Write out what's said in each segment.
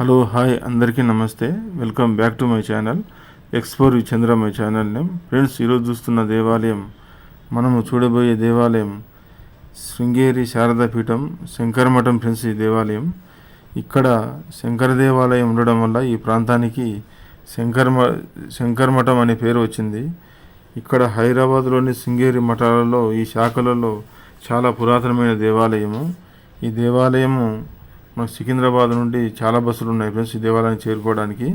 Hello hi అందరికీ నమస్తే. Welcome back to my channel explore V Chandra my channel name friends ఈరోజు చూస్తున్న దేవాలయం మనము చూడబోయే దేవాలయం శృంగేరి శారదా పీఠం శంకరమఠం ఫ్రెండ్స్ ఈ దేవాలయం. ఇక్కడ శంకర దేవాలయం ఉండడం వల్ల ఈ ప్రాంతానికి శంకరమ శంకరమఠం అనే పేరు వచ్చింది. ఇక్కడ హైదరాబాద్లోని శృంగేరి మఠాలలో ఈ శాఖలలో చాలా పురాతనమైన దేవాలయము. ఈ దేవాలయము మన సికింద్రాబాద్ నుండి చాలా బస్సులు ఉన్నాయి ఫ్రెండ్స్ ఈ దేవాలయానికి చేరుకోవడానికి.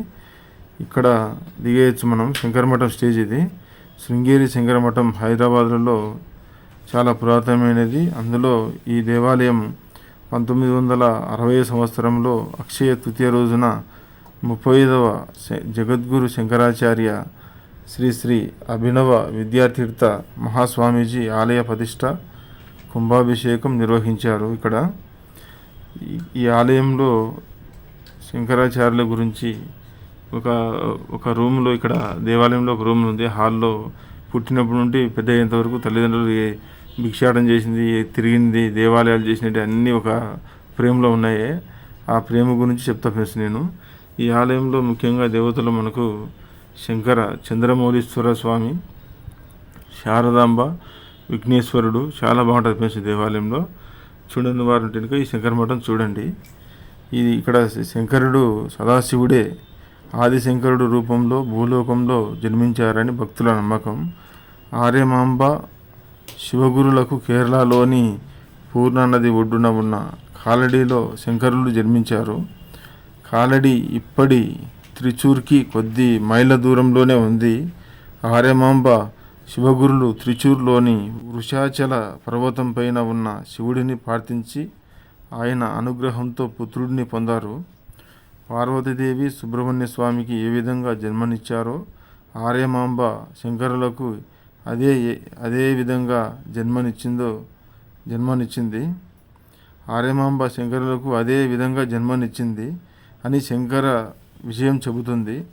ఇక్కడ దిగేయచ్చు మనం. శంకరమఠం స్టేజ్ ఇది. శృంగేరి శంకరమఠం హైదరాబాద్లో చాలా పురాతనమైనది. అందులో ఈ దేవాలయం పంతొమ్మిది వందల అరవై సంవత్సరంలో అక్షయ తృతీయ రోజున ముప్పై ఐదవ శ- జగద్గురు శంకరాచార్య శ్రీ శ్రీ అభినవ విద్యాతీర్థ మహాస్వామీజీ ఆలయ ప్రతిష్ట కుంభాభిషేకం నిర్వహించారు ఇక్కడ. ఈ- ఆలయంలో శంకరాచార్యుల గురించి ఒక ఒక రూమ్లో ఇక్కడ దేవాలయంలో ఒక రూమ్ ఉంది. హాల్లో పుట్టినప్పటి నుండి పెద్ద అయ్యేంతవరకు తల్లిదండ్రులు ఏ భిక్షాటం చేసింది తిరిగింది దేవాలయాలు చేసినట్టు అన్నీ ఒక ప్రేమలో ఉన్నాయి. ఆ ప్రేమ గురించి చెప్తా ఫ్రెండ్స్ నేను. ఈ ఆలయంలో ముఖ్యంగా దేవతలు మనకు శంకర చంద్రమౌళీశ్వర స్వామి శారదాంబ విఘ్నేశ్వరుడు చాలా బాగుంటుంది ఫ్రెండ్స్ దేవాలయంలో. చూడని వారు ఉంటే కనుక ఈ శంకరమఠం చూడండి. ఇది ఇక్కడ శంకరుడు సదాశివుడే ఆదిశంకరుడు రూపంలో భూలోకంలో జన్మించారని భక్తుల నమ్మకం. ఆర్యమాంబ శివగురులకు కేరళలోని పూర్ణానది ఒడ్డున ఉన్న కాలడీలో శంకరులు జన్మించారు. కాలడి ఇప్పటి త్రిచూర్కి కొద్ది మైళ్ళ దూరంలోనే ఉంది. ఆర్యమాంబ శివగురులు త్రిచూర్లోని వృషాచల పర్వతం పైన ఉన్న శివుడిని ప్రార్థించి ఆయన అనుగ్రహంతో పుత్రుడిని పొందారు. పార్వతీదేవి సుబ్రహ్మణ్య స్వామికి ఏ విధంగా జన్మనిచ్చారో ఆర్యమాంబ శంకరులకు అదే అదే విధంగా జన్మనిచ్చిందో జన్మనిచ్చింది. ఆర్యమాంబ శంకరులకు అదే విధంగా జన్మనిచ్చింది అని శంకర విషయం చెబుతుంది.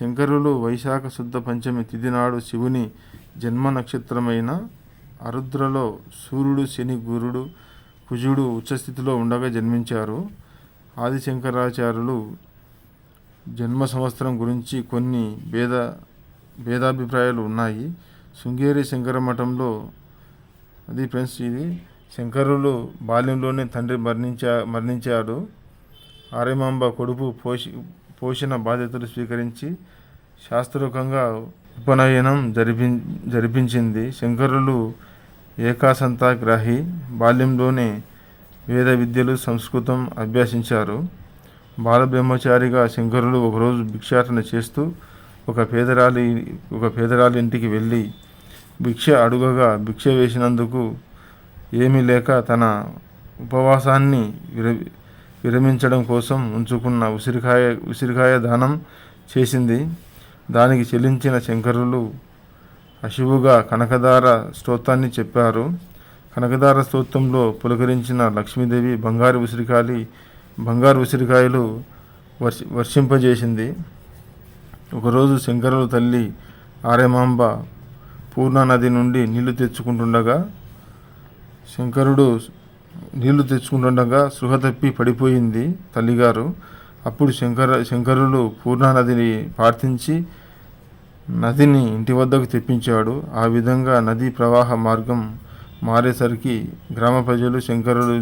శంకరులు వైశాఖ శుద్ధ పంచమి తిథి నాడు శివుని జన్మ నక్షత్రమైన అరుద్రలో సూర్యుడు శని గురుడు కుజుడు ఉచ్చస్థితిలో ఉండగా జన్మించారు. ఆదిశంకరాచార్యులు జన్మ సంవత్సరం గురించి కొన్ని భేద భేదాభిప్రాయాలు ఉన్నాయి. శృంగేరి శంకర మఠంలో అది ఫ్రెండ్స్ ఇది శంకరులు బాల్యంలోనే తండ్రి మరణించా మరణించాడు. ఆర్యమాంబ కొడుకు పోషి పోషణ బాధ్యతలు స్వీకరించి శాస్త్రోకంగా ఉపనయనం జరిపి జరిపించింది శంకరులు ఏకాసంతాగ్రాహి బాల్యంలోనే వేద విద్యలు సంస్కృతం అభ్యసించారు. బాలబ్రహ్మచారిగా శంకరులు ఒకరోజు భిక్షాటన చేస్తూ ఒక పేదరాలి ఒక పేదరాలి ఇంటికి వెళ్ళి భిక్ష అడుగగా భిక్ష వేసినందుకు ఏమీ లేక తన ఉపవాసాన్ని విర విరమించడం కోసం ఉంచుకున్న ఉసిరికాయ ఉసిరికాయ దానం చేసింది. దానికి చెల్లించిన శంకరులు అశువుగా కనకదార స్తోత్రాన్ని చెప్పారు. కనకదార స్తోత్రంలో పులకరించిన లక్ష్మీదేవి బంగారు ఉసిరికాయలు బంగారు ఉసిరికాయలు వర్షి వర్షింపజేసింది. ఒకరోజు శంకరుల తల్లి ఆర్యమాంబ పూర్ణానది నుండి నీళ్ళు తెచ్చుకుంటుండగా శంకరుడు నీళ్ళు తెచ్చుకుంటుండగా సృహ తప్పి పడిపోయింది తల్లిగారు. అప్పుడు శంకర శంకరులు పూర్ణానదిని ప్రార్థించి నదిని ఇంటి వద్దకు తెప్పించాడు. ఆ విధంగా నది ప్రవాహ మార్గం మారేసరికి గ్రామ ప్రజలు శంకరులు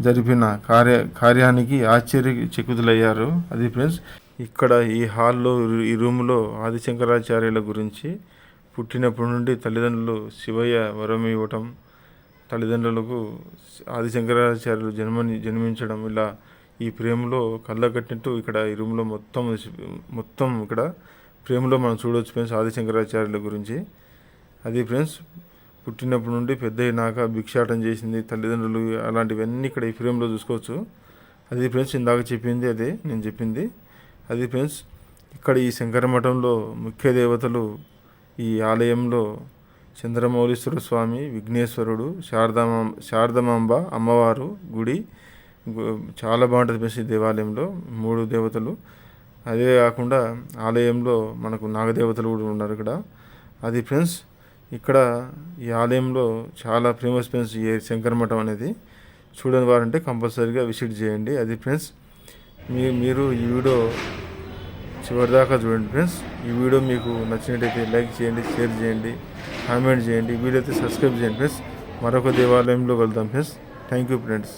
జరిపిన కార్య కార్యానికి ఆశ్చర్య చకితులయ్యారు. అది ఫ్రెండ్స్ ఇక్కడ ఈ హాల్లో ఈ రూమ్లో ఆదిశంకరాచార్యుల గురించి పుట్టినప్పటి నుండి తల్లిదండ్రులు శివయ్య వరం ఇవ్వటం తల్లిదండ్రులకు ఆదిశంకరాచార్యులు జన్మని జన్మించడం ఇలా ఈ ప్రేమలో కళ్ళ కట్టినట్టు ఇక్కడ ఈ రూమ్లో మొత్తం మొత్తం ఇక్కడ ప్రేమలో మనం చూడవచ్చు ఫ్రెండ్స్ ఆది శంకరాచార్యుల గురించి. అది ఫ్రెండ్స్ పుట్టినప్పటి నుండి పెద్ద అయినాక భిక్షాటం చేసింది తల్లిదండ్రులు అలాంటివన్నీ ఇక్కడ ఈ ఫ్రేమ్లో చూసుకోవచ్చు. అది ఫ్రెండ్స్ ఇందాక చెప్పింది అదే నేను చెప్పింది. అది ఫ్రెండ్స్ ఇక్కడ ఈ శంకర మఠంలో ముఖ్య దేవతలు ఈ ఆలయంలో చంద్రమౌళీశ్వర స్వామి విఘ్నేశ్వరుడు శారదామ శారదమాంబ అమ్మవారు గుడి చాలా బాగుంటుంది ఫ్రెండ్స్ ఈ దేవాలయంలో. మూడు దేవతలు. అదే కాకుండా ఆలయంలో మనకు నాగదేవతలు కూడా ఉన్నారు ఇక్కడ. అది ఫ్రెండ్స్ ఇక్కడ ఈ ఆలయంలో చాలా ఫేమస్ ఫ్రెండ్స్ ఈ శంకర మఠం అనేది. చూడని వారంటే కంపల్సరీగా విజిట్ చేయండి. అది ఫ్రెండ్స్ మీ మీరు ఈ వీడియో చివరిదాకా చూడండి ఫ్రెండ్స్. ఈ వీడియో మీకు నచ్చినట్టయితే లైక్ చేయండి షేర్ చేయండి కామెంట్ చేయండి. వీలైతే సబ్స్క్రైబ్ చేయండి ఫ్రెండ్స్. మరొక దేవాలయంలో వెళ్దాం ఫ్రెండ్స్. Thank you friends.